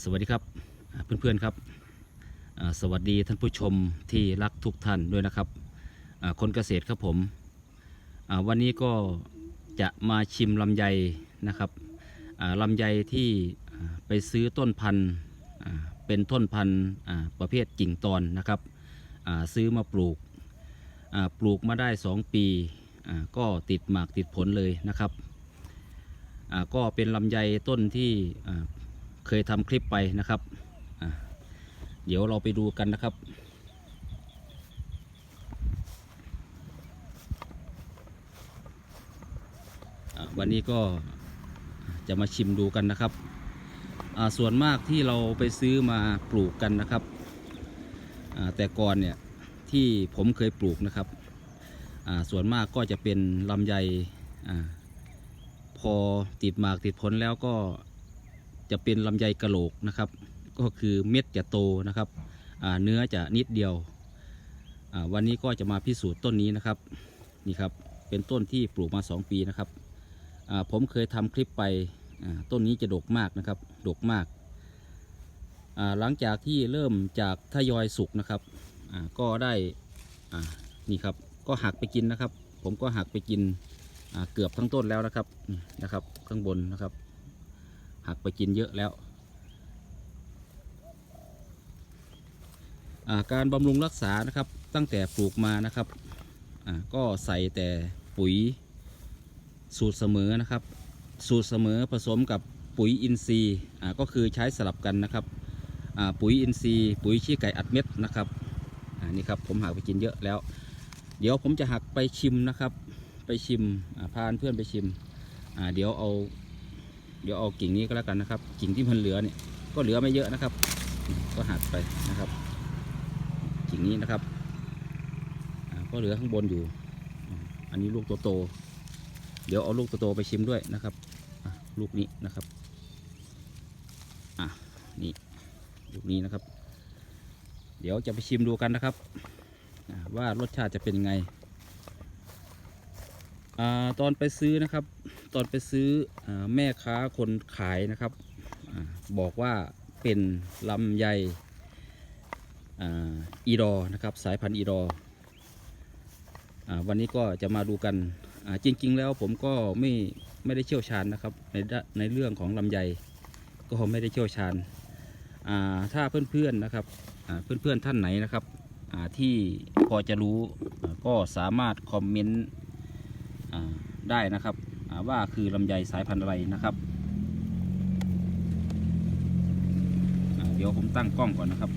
สวัสดีครับเพื่อนๆครับสวัสดีท่านผู้ชมที่รักทุกท่านด้วยนะครับคนเกษตรครับผมวันนี้ก็จะมาชิมลำไยนะครับลำไยที่ไปซื้อต้นพันธุ์เป็นต้นพันธุ์ประเภทกิ่งตอนนะครับซื้อมาปลูกปลูกมาได้ 2 ปีก็ติดหมากติดผลเลยนะครับก็เป็นลำไยต้นที่ เคยทำคลิปไปนะครับ เดี๋ยวเราไปดูกันนะครับวันนี้ก็จะมาชิมดูกันนะครับ ส่วนมากที่เราไปซื้อมาปลูกกันนะครับ แต่ก่อนเนี่ยที่ผมเคยปลูกนะครับ ส่วนมากก็จะเป็นลำไยอพอติดหมากติดผลแล้วก็ จะเป็นลำไยกระโหลกนะครับ ก็คือเม็ดจะโตนะครับเนื้อจะนิดเดียววันนี้ก็จะมาพิสูจน์ต้นนี้นะครับนี่ครับเป็นต้นที่ปลูกมา 2 ปีนะครับผมเคยทำคลิปไปต้นนี้จะดกมากนะครับดกมาก หลังจากที่เริ่มจากทยอยสุกนะครับก็ได้นี่ครับก็หักไปกินนะครับ ผมก็หักไปกินเกือบทั้งต้นแล้วนะครับนะครับข้างบนนะครับ หักไปกินเยอะแล้วาการบำรุงรักษานะครับตั้งแต่ปลูกมานะครับก็ใส่แต่ปุ๋ยสูตรเสมอนะครับ สูตรเสมอผสมกับปุ๋ยอินทรีย์ก็คือใช้สลับกันนะครับปุ๋ยอินทรีย์ ปุ๋ยชี้ไก่อัดเม็ดนะครับนี่ครับผมหักไปกินเยอะแล้ว เดี๋ยวผมจะหักไปชิมนะครับ ไปชิมอ่าพาเพื่อนไปชิมเดี๋ยวเอา เดี๋ยวเอากิ่งนี้ก็แล้วกันนะครับ กิ่งที่มันเหลือเนี่ยก็เหลือไม่เยอะนะครับ ก็หักไปนะครับ กิ่งนี้นะครับก็เหลือข้างบนอยู่ อันนี้ลูกโตๆเดี๋ยวเอาลูกโตๆไปชิมด้วยนะครับลูกนี้นะครับอะนี่ลูกนี้นะครับ เดี๋ยวจะไปชิมดูกันนะครับ ว่ารสชาติจะเป็นยังไง ตอนไปซื้อนะครับ ตอนไปซื้ออแม่ค้าคนขายนะครับอบอกว่าเป็นลำไยอีดอนะครับ สายพันธุ์อีดอวันนี้ก็จะมาดูกันจริง ๆ แล้วผมก็ไม่ไม่ได้เชี่ยวชาญนะครับในในเรื่องของลำไยก็ไม่ได้เชี่ยวชาญถ้าเพื่อนๆนะครับอ่าเพื่อนๆท่านไหนนะครับที่พอจะรู้ก็สามารถคอมเมนต์ ได้นะครับว่าคือลำไยสายพันธุ์อะไรนะครับเดี๋ยวผมตั้งกล้องก่อนนะครับ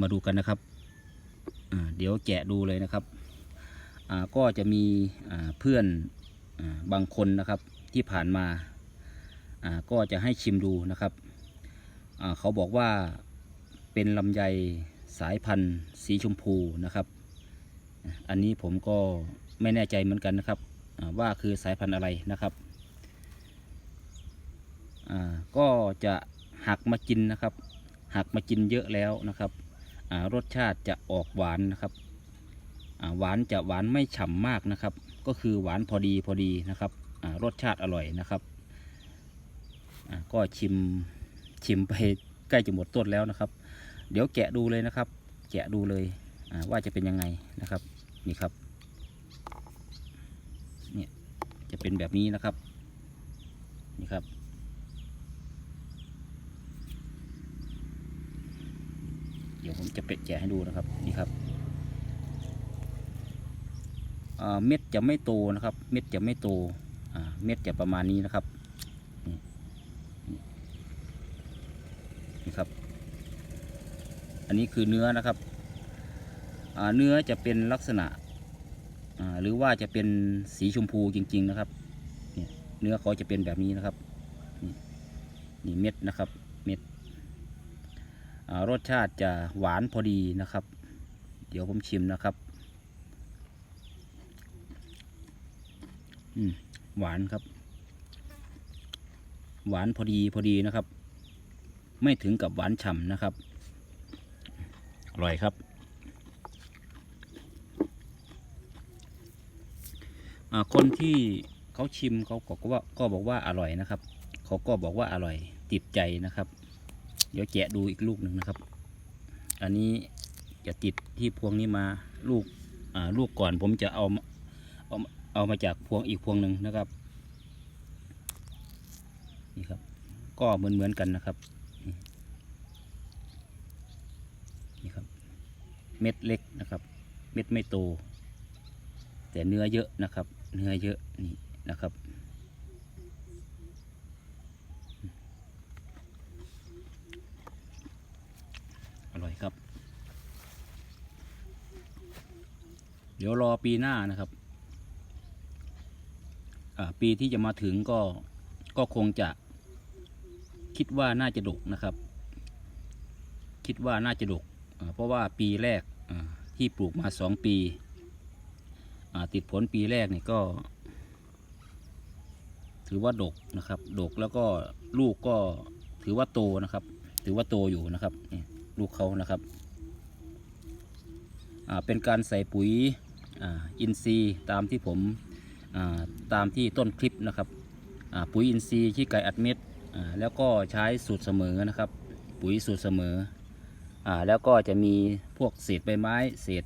มาดูกันนะครับเดี๋ยวแกะดูเลยนะครับก็จะมีเพื่อนบางคนนะครับที่ผ่านมาก็จะให้ชิมดูนะครับเขาบอกว่าเป็นลำไยสายพันธุ์สีชมพูนะครับ อันนี้ผมก็ไม่แน่ใจเหมือนกันนะครับว่าคือสายพันธุ์อะไรนะครับก็จะหักมากินนะครับ หักมากินเยอะแล้วนะครับรสชาติจะออกหวานนะครับหวานจะหวานไม่ฉ่ำมากนะครับ ก็คือหวานพอดีพอดีนะครับรสชาติอร่อยนะครับก็ชิมชิมไปใกล้จะหมดต้นแล้วนะครับ เดี๋ยวแกะดูเลยนะครับ แกะดูเลยว่าจะเป็นยังไงนะครับ นี่ครับ เนี่ยจะเป็นแบบนี้นะครับ นี่ครับ เดี๋ยวผมจะเป็ดแกะให้ดูนะครับ นี่ครับเม็ดจะไม่โตนะครับ เม็ดจะไม่โตเม็ดจะประมาณนี้นะครับนี่ครับ อันนี้คือเนื้อนะครับเนื้อจะเป็นลักษณะ หรือว่าจะเป็นสีชมพูจริง ๆ นะครับเนี่ยเนื้อเขาจะเป็นแบบนี้นะครับนี่นี่เม็ดนะครับเม็ดรสชาติจะหวานพอดีนะครับ เดี๋ยวผมชิมนะครับอืมหวานครับ หวานพอดีพอดีนะครับ ไม่ถึงกับหวานฉ่ำนะครับอร่อยครับ อ่า คนที่เขาชิมเขาก็ว่าก็บอกว่าอร่อยนะครับ เขาก็บอกว่าอร่อยติดใจนะครับ เดี๋ยวแกะดูอีกลูกหนึ่งนะครับ อันนี้จะติดที่พวงนี้มาลูกอ่าลูกก่อนผมจะเอามาเอามาเอามาจากพวงอีกพวงหนึ่งนะครับนี่ครับ ก็เหมือนเหมือนกันนะครับนี่ครับ เม็ดเล็กนะครับ เม็ดไม่โต แต่เนื้อเยอะนะครับ เนื้อเยอะนี่นะครับ อร่อยครับ เดี๋ยวรอปีหน้านะครับปีที่จะมาถึงก็ก็คงจะคิดว่าน่าจะดกนะครับ คิดว่าน่าจะดกเพราะว่าปีแรกที่ปลูกมาสองปี ติดผลปีแรกนี่ก็ ถือว่าดกนะครับ ดกแล้วก็ลูกก็ถือว่าโตนะครับ ถือว่าโตอยู่นะครับนี่ลูกเขานะครับเป็นการใส่ปุ๋ยอินทรีย์ตามที่ผมาตามที่ต้นคลิปนะครับ ปุ๋ยอินทรีย์ขี้ไก่อัดเม็ดแล้วก็ใช้สูตรเสมอนะครับ ปุ๋ยสูตรเสมออแล้วก็จะมีพวกเศษใบไม้เศษ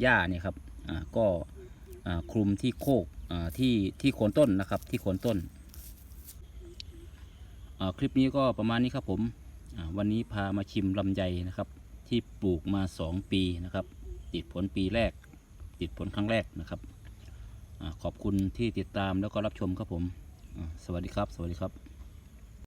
หญ้าเนี่ยครับก็ คลุมที่โคกที่ที่โคนต้นนะครับที่โคนต้น คลิปนี้ก็ประมาณนี้ครับผมวันนี้พามาชิมลำไยนะครับ ที่ปลูกมา 2 ปีนะครับ ติดผลปีแรก ติดผลครั้งแรกนะครับอขอบคุณที่ติดตามแล้วก็รับชมครับผม สวัสดีครับ สวัสดีครับ